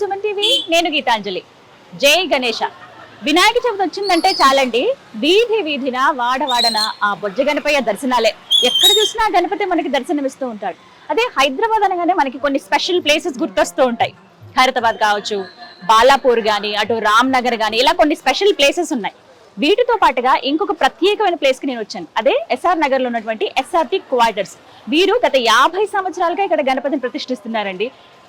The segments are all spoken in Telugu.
Suman TV నేను గీతాంజలి. జై గణేష. వినాయక చవితి వచ్చిందంటే చాలండి. వీధి వీధిన వాడవాడన ఆ బొజ్జ గణపయ్య దర్శనాలే. ఎక్కడ చూసినా గణపతి మనకి దర్శనమిస్తూ ఉంటాడు. అదే హైదరాబాద్ అనగానే మనకి కొన్ని స్పెషల్ ప్లేసెస్ గుర్తొస్తూ ఉంటాయి. ఖైరతాబాద్ కావచ్చు బాలాపూర్ కానీ అటు రామ్ నగర్ గాని ఇలా కొన్ని స్పెషల్ ప్లేసెస్ ఉన్నాయి. వీటితో పాటుగా ఇంకొక ప్రత్యేకమైన ప్లేస్కి నేను వచ్చాను. అదే ఎస్ఆర్ నగర్లో ఉన్నటువంటి ఎస్ఆర్టీ క్వార్టర్స్. వీరు గత యాభై సంవత్సరాలుగా ఇక్కడ గణపతిని ప్రతిష్ఠిస్తున్నారండి.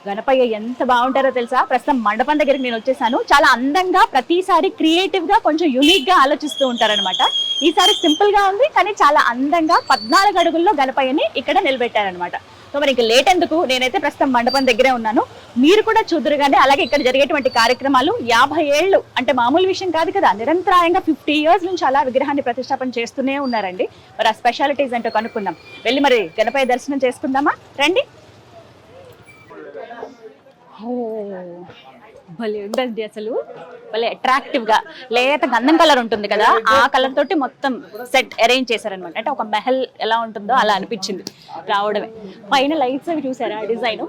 గణపయ్య ఎంత బాగుంటారో తెలుసా? ప్రస్తుతం మండపం దగ్గరికి నేను వచ్చేసాను. చాలా అందంగా ప్రతిసారి క్రియేటివ్గా కొంచెం యునిక్గా ఆలోచిస్తూ ఉంటారనమాట ఈసారి సింపుల్గా ఉంది కానీ చాలా అందంగా పద్నాలుగు అడుగుల్లో గణపయ్యని ఇక్కడ నిలబెట్టారనమాట సో మరి ఇంకా లేట్ ఎందుకు? నేనైతే ప్రస్తుతం మండపం దగ్గరే ఉన్నాను. మీరు కూడా చూదురుగానే అలాగే ఇక్కడ జరిగేటువంటి కార్యక్రమాలు యాభై ఏళ్ళు అంటే మామూలు విషయం కాదు కదా నిరంతరాయంగా ఫిఫ్టీ ఇయర్స్ నుంచి అలా విగ్రహాన్ని ప్రతిష్టాపన చేస్తూనే ఉన్నారండి. మరి ఆ స్పెషాలిటీస్ ఏంటో కనుక్కుందాం. వెళ్ళి మరి గణపయ్య దర్శనం చేసుకుందామా? రండి. భలే ఉందండి అసలు. భలే అట్రాక్టివ్గా లేత గంధం కలర్ ఉంటుంది కదా ఆ కలర్ తోటి మొత్తం సెట్ అరేంజ్ చేశారనమాట అంటే ఒక మెహల్ ఎలా ఉంటుందో అలా అనిపించింది రావడమే. పైన లైట్స్ అవి చూసారా డిజైన్?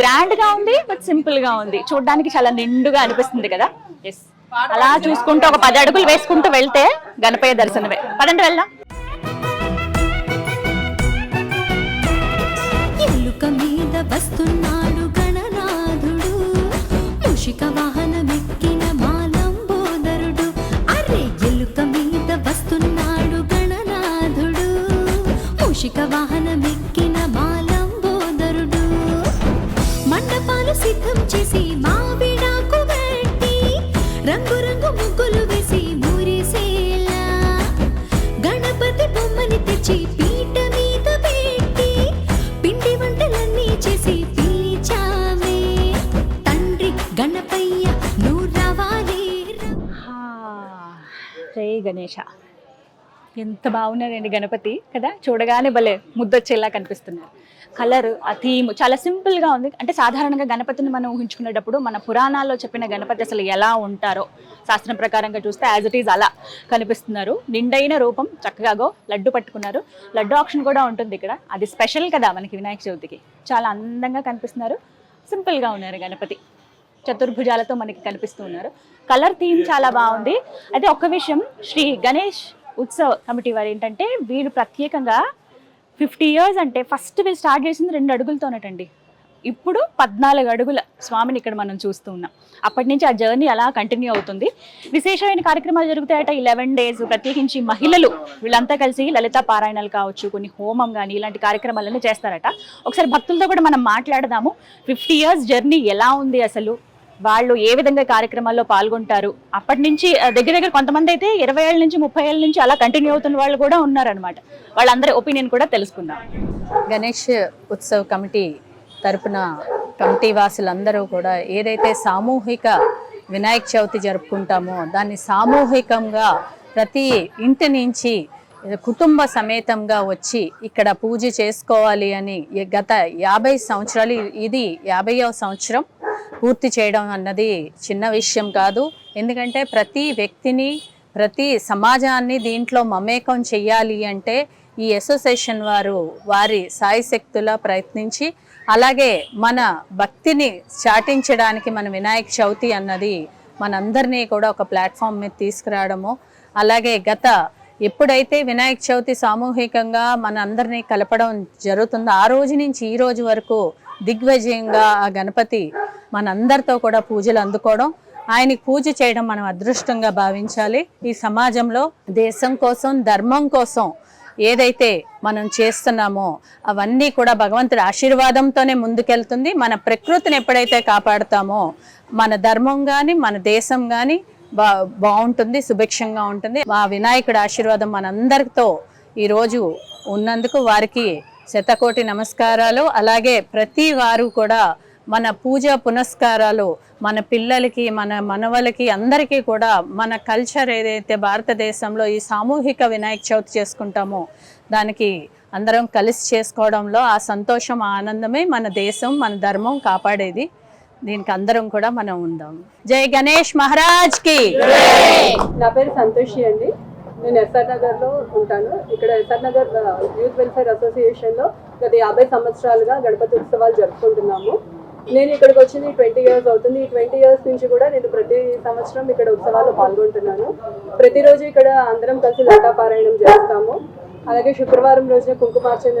గ్రాండ్గా ఉంది బట్ సింపుల్గా ఉంది. చూడడానికి చాలా నిండుగా అనిపిస్తుంది కదా. ఎస్ అలా చూసుకుంటూ ఒక పది అడుగులు వేసుకుంటూ వెళ్తే గణపయ్య దర్శనమే. పదండి వెళ్దాం. వస్తున్నాడు మూషిక వాహనమెక్కిన మాలంబోదరుడు అరే ఎలుక మీద వస్తున్నాడు గణనాథుడు. మూషిక వాహనమెక్కిన మాలంబోదరుడు మండపాలు సిద్ధం ఎంత బాగున్నారండి గణపతి కదా? చూడగానే భలే ముద్దొచ్చేలా కనిపిస్తున్నారు. కలర్ ఆ థీమ్ చాలా సింపుల్గా ఉంది. అంటే సాధారణంగా గణపతిని మనం ఊహించుకునేటప్పుడు మన పురాణాల్లో చెప్పిన గణపతి అసలు ఎలా ఉంటారో శాస్త్రం ప్రకారంగా చూస్తే యాజ్ ఇట్ ఈజ్ అలా కనిపిస్తున్నారు. నిండైన రూపం చక్కగాగో లడ్డు పట్టుకున్నారు. లడ్డు ఆప్షన్ కూడా ఉంటుంది ఇక్కడ. అది స్పెషల్ కదా మనకి వినాయక చవితికి. చాలా అందంగా కనిపిస్తున్నారు. సింపుల్గా ఉన్నారు గణపతి. చతుర్భుజాలతో మనకి కనిపిస్తూ ఉన్నారు. కలర్ థీమ్ చాలా బాగుంది. అయితే ఒక్క విషయం శ్రీ గణేష్ ఉత్సవ కమిటీ వారు ఏంటంటే వీరు ప్రత్యేకంగా ఫిఫ్టీ ఇయర్స్ అంటే ఫస్ట్ వీళ్ళు స్టార్ట్ చేసింది రెండు అడుగులతోనటండి. ఇప్పుడు పద్నాలుగు అడుగుల స్వామిని ఇక్కడ మనం చూస్తూ ఉన్నాం. అప్పటి నుంచి ఆ జర్నీ అలా కంటిన్యూ అవుతుంది. విశేషమైన కార్యక్రమాలు జరుగుతాయట. ఈ లెవెన్ డేస్ ప్రత్యేకించి మహిళలు వీళ్ళంతా కలిసి లలిత పారాయణాలు కావచ్చు కొన్ని హోమం కానీ ఇలాంటి కార్యక్రమాలన్నీ చేస్తారట. ఒకసారి భక్తులతో కూడా మనం మాట్లాడదాము. ఫిఫ్టీ ఇయర్స్ జర్నీ ఎలా ఉంది అసలు? వాళ్ళు ఏ విధంగా కార్యక్రమాల్లో పాల్గొంటారు? అప్పటి నుంచి దగ్గర దగ్గర కొంతమంది అయితే ఇరవై ఏళ్ళ నుంచి ముప్పై ఏళ్ళ నుంచి అలా కంటిన్యూ అవుతున్న వాళ్ళు కూడా ఉన్నారనమాట వాళ్ళందరి ఒపీనియన్ కూడా తెలుసుకుందాం. గణేష్ ఉత్సవ్ కమిటీ తరపున కమిటీ వాసులందరూ కూడా ఏదైతే సామూహిక వినాయక చవితి జరుపుకుంటామో దాన్ని సామూహికంగా ప్రతి ఇంటి నుంచి కుటుంబ సమేతంగా వచ్చి ఇక్కడ పూజ చేసుకోవాలి అని గత యాభై సంవత్సరాలు ఇది యాభైవ సంవత్సరం పూర్తి చేయడం అన్నది చిన్న విషయం కాదు. ఎందుకంటే ప్రతి వ్యక్తిని ప్రతి సమాజాన్ని దీంట్లో మమేకం చెయ్యాలి అంటే ఈ అసోసియేషన్ వారు వారి సాయశక్తులా ప్రయత్నించి అలాగే మన భక్తిని చాటించడానికి మన వినాయక చవితి అన్నది మనందరినీ కూడా ఒక ప్లాట్ఫామ్ మీద తీసుకురావడము. అలాగే గత ఎప్పుడైతే వినాయక చవితి సామూహికంగా మన అందరినీ కలపడం జరుగుతుందో ఆ రోజు నుంచి ఈ రోజు వరకు దిగ్విజయంగా ఆ గణపతి మనందరితో కూడా పూజలు అందుకోవడం ఆయనకి పూజ చేయడం మనం అదృష్టంగా భావించాలి. ఈ సమాజంలో దేశం కోసం ధర్మం కోసం ఏదైతే మనం చేస్తున్నామో అవన్నీ కూడా భగవంతుడి ఆశీర్వాదంతోనే ముందుకెళ్తుంది. మన ప్రకృతిని ఎప్పుడైతే కాపాడుతామో మన ధర్మం కానీ మన దేశం కానీ బా బాగుంటుంది సుభిక్షంగా ఉంటుంది. మా వినాయకుడి ఆశీర్వాదం మనందరితో ఈరోజు ఉన్నందుకు వారికి శతకోటి నమస్కారాలు. అలాగే ప్రతి వారు కూడా మన పూజ పునస్కారాలు మన పిల్లలకి మన మనవలకి అందరికీ కూడా మన కల్చర్ ఏదైతే భారతదేశంలో ఈ సామూహిక వినాయక చవితి చేసుకుంటామో దానికి అందరం కలిసి చేసుకోవడంలో ఆ సంతోషం ఆనందమే మన దేశం మన ధర్మం కాపాడేది. దీనికి అందరం కూడా మనం ఉందాం. జై గణేష్ మహారాజ్కి నా పేరు సంతోషి అండి. నేను ఎస్ఆర్ నగర్లో ఉంటాను. ఇక్కడ ఎస్ఆర్ నగర్ యూత్ వెల్ఫేర్ అసోసియేషన్లో గత యాభై సంవత్సరాలుగా గణపతి ఉత్సవాలు జరుపుకుంటున్నాము. నేను ఇక్కడికి వచ్చింది ట్వంటీ ఇయర్స్ అవుతుంది. ఈ ట్వంటీ ఇయర్స్ నుంచి కూడా నేను ప్రతి సంవత్సరం ఇక్కడ ఉత్సవాల్లో పాల్గొంటున్నాను. ప్రతిరోజు ఇక్కడ అందరం కలిసి లతా పారాయణం చేస్తాము. అలాగే శుక్రవారం రోజున కుంకుమార్చన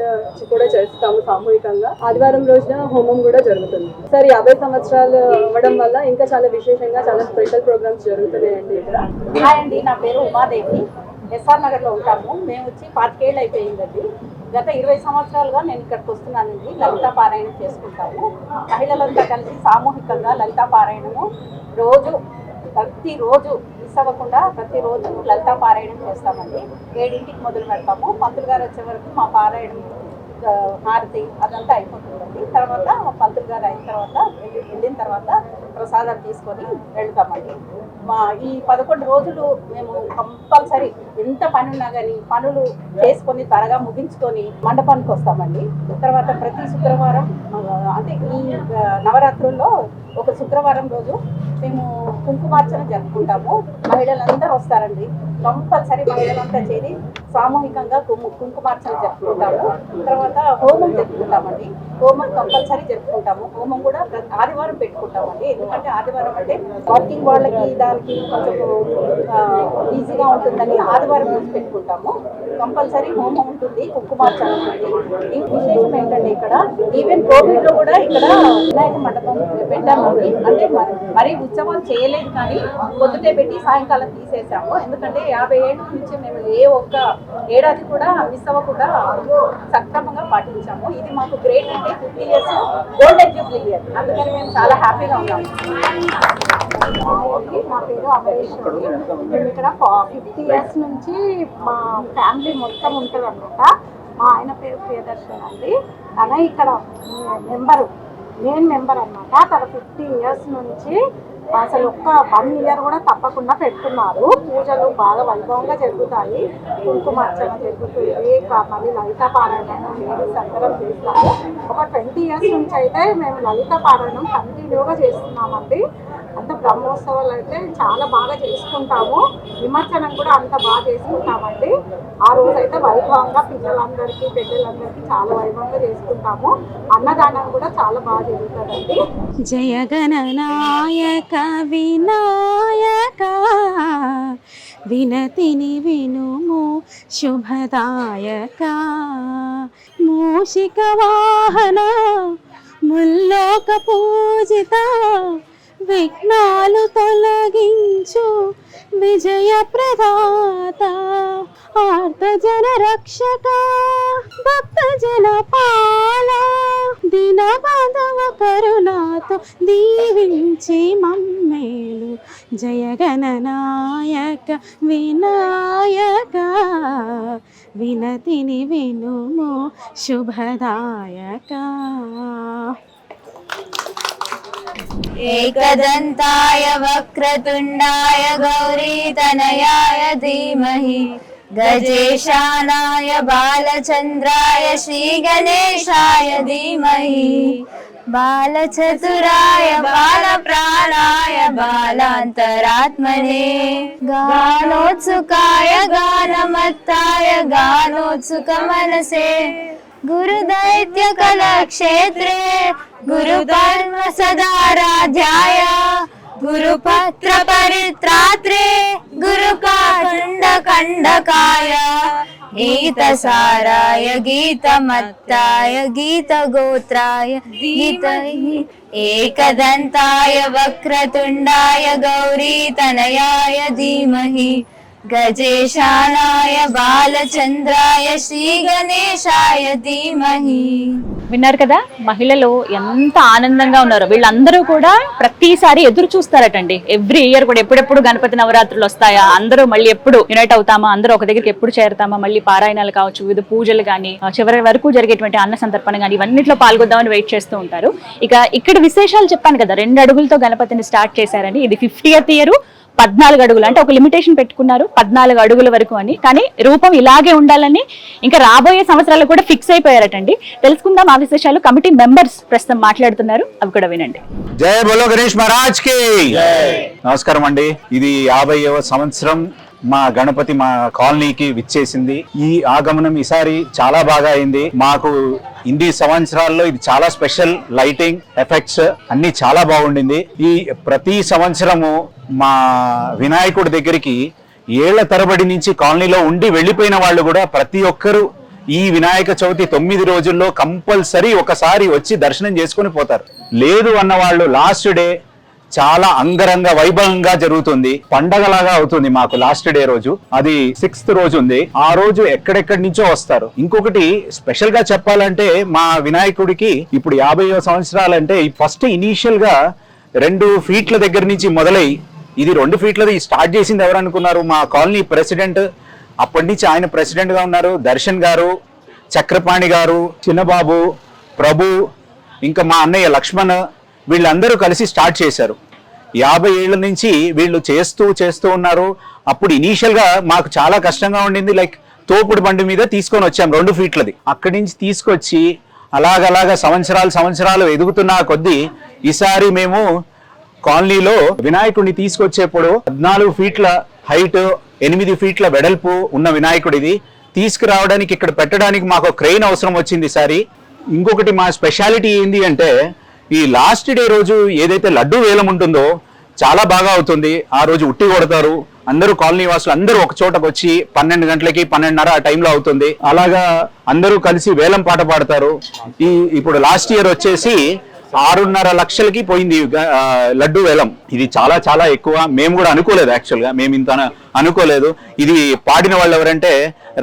కూడా చేస్తాము సామూహికంగా. ఆదివారం రోజున హోమం కూడా జరుగుతుంది. సార్ యాభై సంవత్సరాలు అవ్వడం వల్ల ఇంకా చాలా విశేషంగా చాలా స్పెషల్ ప్రోగ్రామ్స్ జరుగుతున్నాయండి ఇక్కడ. హాయ్ అండి నా పేరు ఉమాదేవి. ఎస్ఆర్ నగర్లో ఉంటాము. మేము వచ్చి పాతికేళ్ళు అయిపోయిందండి. గత ఇరవై సంవత్సరాలుగా నేను ఇక్కడికి వస్తున్నానండి. లలితా పారాయణం చేసుకుంటాము. మహిళలంతా కలిసి సామూహికంగా లలితా పారాయణము రోజు ప్రతిరోజు మిస్ అవ్వకుండా ప్రతిరోజు లలితా పారాయణం చేస్తామండి. ఏడింటికి మొదలు పెడతాము. పంతులు గారు వచ్చే వరకు మా పారాయణం హారతి అదంతా అయిపోతుందండి. తర్వాత పంతులు గారు అయిన తర్వాత వెళ్ళిన తర్వాత ప్రసాదాలు తీసుకొని వెళ్తామండి. మా ఈ పదకొండు రోజులు మేము కంపల్సరీ ఎంత పని ఉన్నా కానీ పనులు చేసుకొని త్వరగా ముగించుకొని మండపానికి వస్తామండి. తర్వాత ప్రతి శుక్రవారం అంటే ఈ నవరాత్రుల్లో ఒక శుక్రవారం రోజు మేము కుంకుమార్చన జరుపుకుంటాము. మహిళలందరూ వస్తారండి. కంపల్సరీ మహిళలంతా చేరి సామూహికంగా కుంకు కుంకుమార్చన జరుపుకుంటాము. తర్వాత హోమం జరుపుకుంటామండి. హోమం కంపల్సరీ జరుపుకుంటాము. హోమం కూడా ఆదివారం పెట్టుకుంటామండి. ఎందుకంటే ఆదివారం అంటే వాకింగ్ వాళ్ళకి దానికి కొంచెం ఈజీగా ఉంటుందని ఆదివారం రోజు పెట్టుకుంటాము. కంపల్సరీ హోమం ఉంటుంది కుంకుమార్చన ఉంటుంది. ఈ విశేషం ఏంటంటే ఇక్కడ ఈవెన్ కోవిడ్లో కూడా ఇక్కడ వినాయక మండపం పెట్టామండి. అంటే మరి ఉత్సవాలు చేయలేదు కానీ పొద్దుటే పెట్టి సాయంకాలం తీసేసాము ఎందుకంటే యాభై ఏళ్ళ నుంచి మేము ఏ ఒక్క ఏడాది కూడా మిస్ అవ్వకుండా సక్రమంగా పాటించాము. ఇది మాకు గ్రేట్ అంటే fifty years golden jubilee year అందుకని మేము చాలా హ్యాపీగా ఉన్నాము. మా నా పేరు అమరేశ్వరి మేము ఇక్కడ ఫిఫ్టీ ఇయర్స్ నుంచి మా ఫ్యామిలీ మొత్తం ఉంటుంది అనమాట మా ఆయన పేరు ప్రియదర్శన్ అండి. తన ఇక్కడ మెంబరు మెయిన్ మెంబర్ అనమాట తన ఫిఫ్టీ ఇయర్స్ నుంచి అసలు ఒక్క వన్ ఇయర్ కూడా తప్పకుండా పెడుతున్నారు. పూజలు బాగా వైభవంగా జరుగుతాయి. కుంకుమార్చన జరుగుతుంది. మళ్ళీ లలిత పారాయణం లేడీస్ అందరం చేస్తారు. ఒక ట్వంటీ ఇయర్స్ నుంచి అయితే మేము లలిత పారాయణం కంటిన్యూగా చేస్తున్నామండి. అంత బ్రహ్మోత్సవాలు అయితే చాలా బాగా చేసుకుంటాము. విమర్శనం కూడా అంత బాగా చేసుకుంటామండి. ఆ రోజు అయితే వైభవంగా పిల్లలందరికీ పెద్దలందరికీ చాలా వైభవంగా చేసుకుంటాము. అన్నదానం కూడా చాలా బాగా జరుగుతుందండి. జయగణనాయక వినాయక వినతిని వినుము శుభదాయక. మూషిక వాహన ముల్లోక పూజిత విఘ్నాలు తొలగించు. విజయ ప్రదాత ఆర్తజన రక్షక భక్త జన పాల. దిన బాధవ కరుణాతో దీవించి మమ్మేలు. జయగణనాయక వినాయక వినతిని వినుము శుభదాయక. एकदन्ताय वक्रतुण्डाय गौरीतनयाय धीमहि। गजेशानाय बालचन्द्राय श्रीगणेशाय धीमहि। बालचतुराय बालप्राणाय बालान्तरात्मने। गानोत्सुकाय गानमत्ताय गानोत्सुकमनसे। गुरुदैत्यकलक्षेत्रे गुरुकर्म सदाराध्याय गुरुपत्र परित्रात्रे गुरुकाण्डकण्डकाय गीतसाराय गीतमत्ताय गीतगोत्राय गीत एकदन्ताय वक्रतुण्डाय गौरीतनयाय धीमहि గజేశానాయ బాలచంద్రాయ శ్రీ గణేశాయ ధీమహి. విన్నారు కదా? మహిళలు ఎంత ఆనందంగా ఉన్నారో. వీళ్ళందరూ కూడా ప్రతిసారి ఎదురు చూస్తారటండి. ఎవ్రీ ఇయర్ కూడా ఎప్పుడెప్పుడు గణపతి నవరాత్రులు వస్తాయా? అందరూ మళ్ళీ ఎప్పుడు యునైట్ అవుతామా? అందరూ ఒక దగ్గరికి ఎప్పుడు చేరుతామా? మళ్ళీ పారాయణాలు కావచ్చు వివిధ పూజలు కానీ చివరి వరకు జరిగేటువంటి అన్న సందర్పణ కానీ ఇవన్నిట్లో పాల్గొద్దామని వెయిట్ చేస్తూ ఉంటారు. ఇక ఇక్కడ విశేషాలు చెప్పాను కదా. రెండు అడుగులతో గణపతిని స్టార్ట్ చేశారని. ఇది ఫిఫ్టీ ఇయర్ పద్నాలుగు అడుగులు. అంటే ఒక లిమిటేషన్ పెట్టుకున్నారు పద్నాలుగు అడుగుల వరకు అని. కానీ రూపం ఇలాగే ఉండాలని ఇంకా రాబోయే సంవత్సరాలు కూడా ఫిక్స్ అయిపోయారటండి. తెలుసుకుందాం ఆ విశేషాలు. కమిటీ మెంబర్స్ ప్రస్తుతం మాట్లాడుతున్నారు. అవి కూడా వినండి. జయ బోలో గణేష్ మహారాజ్కి. నమస్కారం అండి. ఇది యాభైవ సంవత్సరం మా గణపతి మా కాలనీకి విచ్చేసింది. ఈ ఆగమనం ఈసారి చాలా బాగా అయింది. మాకు ఇన్ని సంవత్సరాల్లో ఇది చాలా స్పెషల్ లైటింగ్ ఎఫెక్ట్స్ అన్ని చాలా బాగుండింది. ఈ ప్రతి సంవత్సరము మా వినాయకుడి దగ్గరికి ఏళ్ళ తరబడి నుంచి కాలనీలో ఉండి వెళ్ళిపోయిన వాళ్ళు కూడా ప్రతి ఒక్కరూ ఈ వినాయక చవితి తొమ్మిది రోజుల్లో కంపల్సరీ ఒకసారి వచ్చి దర్శనం చేసుకుని పోతారు. లేదు అన్న వాళ్ళు లాస్ట్ డే చాలా అంగరంగ వైభవంగా జరుగుతుంది. పండగలాగా అవుతుంది మాకు లాస్ట్ డే రోజు. అది సిక్స్త్ రోజు ఉంది. ఆ రోజు ఎక్కడెక్కడి నుంచో వస్తారు. ఇంకొకటి స్పెషల్గా చెప్పాలంటే మా వినాయకుడికి ఇప్పుడు యాభై సంవత్సరాలంటే ఫస్ట్ ఇనీషియల్గా రెండు ఫీట్ల దగ్గర నుంచి మొదలై ఇది రెండు ఫీట్లది స్టార్ట్ చేసింది ఎవరు అనుకున్నారు? మా కాలనీ ప్రెసిడెంట్ అప్పటి నుంచి ఆయన ప్రెసిడెంట్గా ఉన్నారు. దర్శన్ గారు చక్రపాణి గారు చిన్నబాబు ప్రభు ఇంకా మా అన్నయ్య లక్ష్మణ్ వీళ్ళందరూ కలిసి స్టార్ట్ చేశారు. యాభై ఏళ్ళ నుంచి వీళ్ళు చేస్తూ చేస్తూ ఉన్నారు. అప్పుడు ఇనీషియల్గా మాకు చాలా కష్టంగా ఉండింది. లైక్ తోపుడు బండి మీద తీసుకొని వచ్చాం రెండు ఫీట్లది. అక్కడి నుంచి తీసుకొచ్చి అలాగలాగా సంవత్సరాలు సంవత్సరాలు ఎదుగుతున్న కొద్దీ ఈసారి మేము కాలనీలో వినాయకుడిని తీసుకొచ్చేప్పుడు పద్నాలుగు ఫీట్ల హైట్ ఎనిమిది ఫీట్ల వెడల్పు ఉన్న వినాయకుడిది. తీసుకురావడానికి ఇక్కడ పెట్టడానికి మాకు క్రెయిన్ అవసరం వచ్చింది సారి. ఇంకొకటి మా స్పెషాలిటీ ఏంది అంటే ఈ లాస్ట్ డే రోజు ఏదైతే లడ్డు వేలం ఉంటుందో చాలా బాగా అవుతుంది. ఆ రోజు ఉట్టి కొడతారు. అందరూ కాలనీ వాసులు అందరూ ఒక చోటకు వచ్చి పన్నెండు గంటలకి పన్నెండున్నర ఆ టైంలో అవుతుంది. అలాగా అందరూ కలిసి వేలం పాట పాడతారు. ఈ ఇప్పుడు లాస్ట్ ఇయర్ వచ్చేసి ఆరున్నర లక్షలకి పోయింది లడ్డు వేలం. ఇది చాలా చాలా ఎక్కువ. మేము కూడా అనుకోలేదు యాక్చువల్గా. మేము ఇంత అనుకోలేదు. ఇది పాడిన వాళ్ళు ఎవరంటే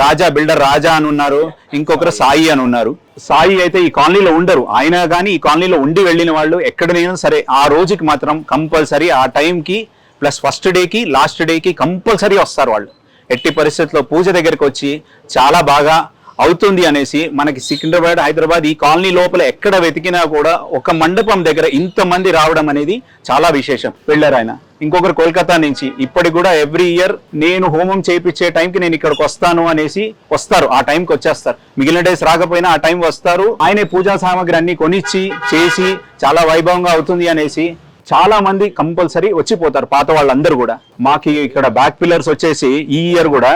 రాజా బిల్డర్ రాజా అని ఉన్నారు ఇంకొకరు సాయి అని ఉన్నారు. సాయి అయితే ఈ కాలనీలో ఉండరు. ఆయన కానీ ఈ కాలనీలో ఉండి వెళ్ళిన వాళ్ళు ఎక్కడనైనా సరే ఆ రోజుకి మాత్రం కంపల్సరీ ఆ టైంకి ప్లస్ ఫస్ట్ డేకి లాస్ట్ డేకి కంపల్సరీ వస్తారు వాళ్ళు. ఎట్టి పరిస్థితుల్లో పూజ దగ్గరికి వచ్చి చాలా బాగా అవుతుంది అనేసి మనకి సికింద్రాబాద్ హైదరాబాద్ ఈ కాలనీ లోపల ఎక్కడ వెతికినా కూడా ఒక మండపం దగ్గర ఇంతమంది రావడం అనేది చాలా విశేషం. వెళ్ళారు ఆయన. ఇంకొకరు కోల్కతా నుంచి. ఇప్పటికి కూడా ఎవ్రీ ఇయర్ నేను హోమం చేయించే టైంకి నేను ఇక్కడికి వస్తాను అనేసి వస్తారు. ఆ టైంకి వచ్చేస్తారు. మిగిలిన డేస్ రాకపోయినా ఆ టైం వస్తారు. ఆయనే పూజా సామాగ్రి అన్ని కొనిచ్చి చేసి చాలా వైభవంగా అవుతుంది అనేసి చాలా మంది కంపల్సరీ వచ్చిపోతారు పాత వాళ్ళందరూ కూడా. మాకు ఇక్కడ బ్యాక్ పిల్లర్స్ వచ్చేసి ఈ ఇయర్ కూడా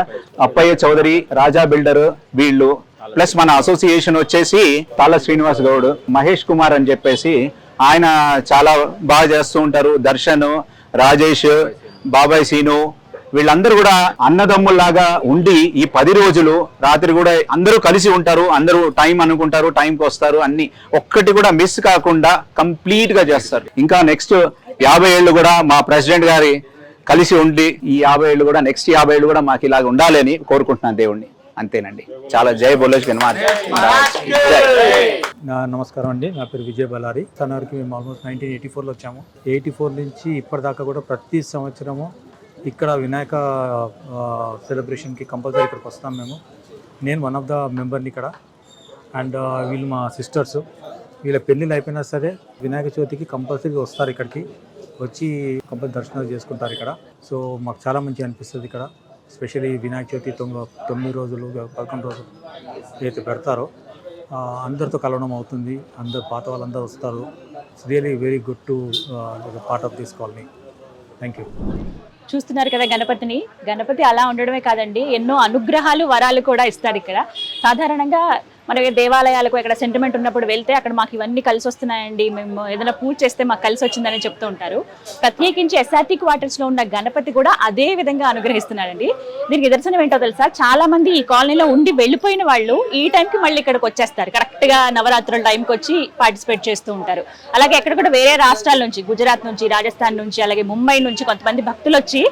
అప్పయ్య చౌదరి రాజా బిల్డర్ వీళ్ళు ప్లస్ మన అసోసియేషన్ వచ్చేసి తాళ శ్రీనివాస్ గౌడ్ మహేష్ కుమార్ అని చెప్పేసి ఆయన చాలా బాగా చేస్తూ ఉంటారు. దర్శన్ రాజేష్ బాబాయ్ సీను వీళ్ళందరూ కూడా అన్నదమ్ముల్లాగా ఉండి ఈ పది రోజులు రాత్రి కూడా అందరూ కలిసి ఉంటారు అందరూ టైం అనుకుంటారు టైంకి వస్తారు అన్ని ఒక్కటి కూడా మిస్ కాకుండా కంప్లీట్గా చేస్తారు. ఇంకా నెక్స్ట్ యాభై ఏళ్ళు కూడా మా ప్రెసిడెంట్ గారి కలిసి ఉండి ఈ యాభై ఏళ్ళు కూడా నెక్స్ట్ యాభై ఏళ్ళు కూడా మాకు ఇలాగ ఉండాలి అని కోరుకుంటున్నాను దేవుణ్ణి. అంతేనండి. చాలా జై బోలేజ్ హనుమాన్ నా నమస్కారం అండి. నా పేరు విజయ్ బలారి తనకి మేము ఆల్మోస్ట్ నైన్టీన్ ఎయిటీ ఫోర్లో వచ్చాము. ఎయిటీ ఫోర్ నుంచి ఇప్పటిదాకా కూడా ప్రతి సంవత్సరము ఇక్కడ వినాయక సెలబ్రేషన్కి కంపల్సరీ ఇక్కడికి వస్తాం మేము. నేను వన్ ఆఫ్ ద మెంబర్ని ఇక్కడ. అండ్ వీళ్ళు మా సిస్టర్స్ వీళ్ళ పెళ్ళిళ్ళు అయిపోయినా సరే వినాయక చవితికి కంపల్సరీ వస్తారు ఇక్కడికి. వచ్చి కంపల్సరీ దర్శనాలు చేసుకుంటారు ఇక్కడ. సో మాకు చాలా మంచిగా అనిపిస్తుంది ఇక్కడ. స్పెషల్లీ వినాయక చవితి తొమ్మిది తొమ్మిది రోజులు పదకొండు రోజులు ఏదైతే పెడతారో అందరితో కలవడం అవుతుంది. అందరు పాత వాళ్ళందరూ వస్తారు. It's really very good to part of this colony thank you చూస్తున్నారు కదా గణపతిని. గణపతి అలా ఉండడమే కాదండి ఎన్నో అనుగ్రహాలు వరాలు కూడా ఇస్తారు ఇక్కడ. సాధారణంగా మరి దేవాలయాలకు ఎక్కడ సెంటిమెంట్ ఉన్నప్పుడు వెళ్తే అక్కడ మాకు ఇవన్నీ కలిసి వస్తున్నాయండి. మేము ఏదైనా పూజ చేస్తే మాకు కలిసి వచ్చిందని చెప్తూ ఉంటారు. ప్రత్యేకించి ఎస్ఆర్టీ క్వార్టర్స్లో ఉన్న గణపతి కూడా అదే విధంగా అనుగ్రహిస్తున్నాడండి. దీనికి నిదర్శనం ఏంటో తెలుసా? చాలా మంది ఈ కాలనీలో ఉండి వెళ్ళిపోయిన వాళ్ళు ఈ టైంకి మళ్ళీ ఇక్కడికి వచ్చేస్తారు. కరెక్ట్గా నవరాత్రుల టైంకి వచ్చి పార్టిసిపేట్ చేస్తూ ఉంటారు. అలాగే ఎక్కడ కూడా వేరే రాష్ట్రాల నుంచి గుజరాత్ నుంచి రాజస్థాన్ నుంచి అలాగే ముంబై నుంచి కొంతమంది భక్తులు వచ్చి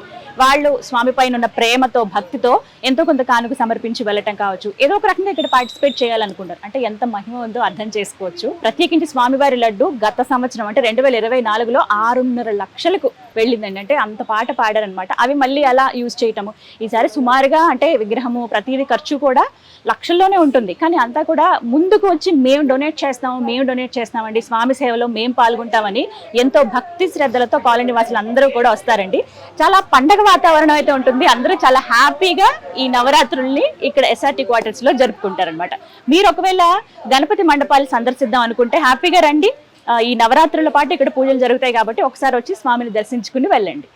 వాళ్ళు స్వామి పైన ఉన్న ప్రేమతో భక్తితో ఎంతో కొంత కానుక సమర్పించి వెళ్ళటం కావచ్చు. ఏదో ఒక రకంగా ఇక్కడ పార్టిసిపేట్ చేయాలనుకుంటారు. అంటే ఎంత మహిమ ఉందో అర్థం చేసుకోవచ్చు. ప్రత్యేకించి స్వామివారి లడ్డు గత సంవత్సరం అంటే రెండు వేల ఇరవై నాలుగులో ఆరున్నర లక్షలకు వెళ్ళిందండి. అంటే అంత పాట పాడారనమాట అవి మళ్ళీ అలా యూజ్ చేయటము? ఈసారి సుమారుగా అంటే విగ్రహము ప్రతిదీ ఖర్చు కూడా లక్షల్లోనే ఉంటుంది. కానీ అంతా కూడా ముందుకు వచ్చి మేము డొనేట్ చేస్తాము మేము డొనేట్ చేస్తామండి. స్వామి సేవలో మేము పాల్గొంటామని ఎంతో భక్తి శ్రద్ధలతో కాలనీ వాసులు అందరూ కూడా వస్తారండి. చాలా పండగ వాతావరణం అయితే ఉంటుంది. అందరూ చాలా హ్యాపీగా ఈ నవరాత్రుల్ని ఇక్కడ ఎస్ఆర్టీ క్వార్టర్స్లో జరుపుకుంటారనమాట మీరు ఒకవేళ గణపతి మండపాలు సందర్శిద్దాం అనుకుంటే హ్యాపీగా రండి. ఈ నవరాత్రుల పాటు ఇక్కడ పూజలు జరుగుతాయి కాబట్టి ఒకసారి వచ్చి స్వామిని దర్శించుకుని వెళ్ళండి.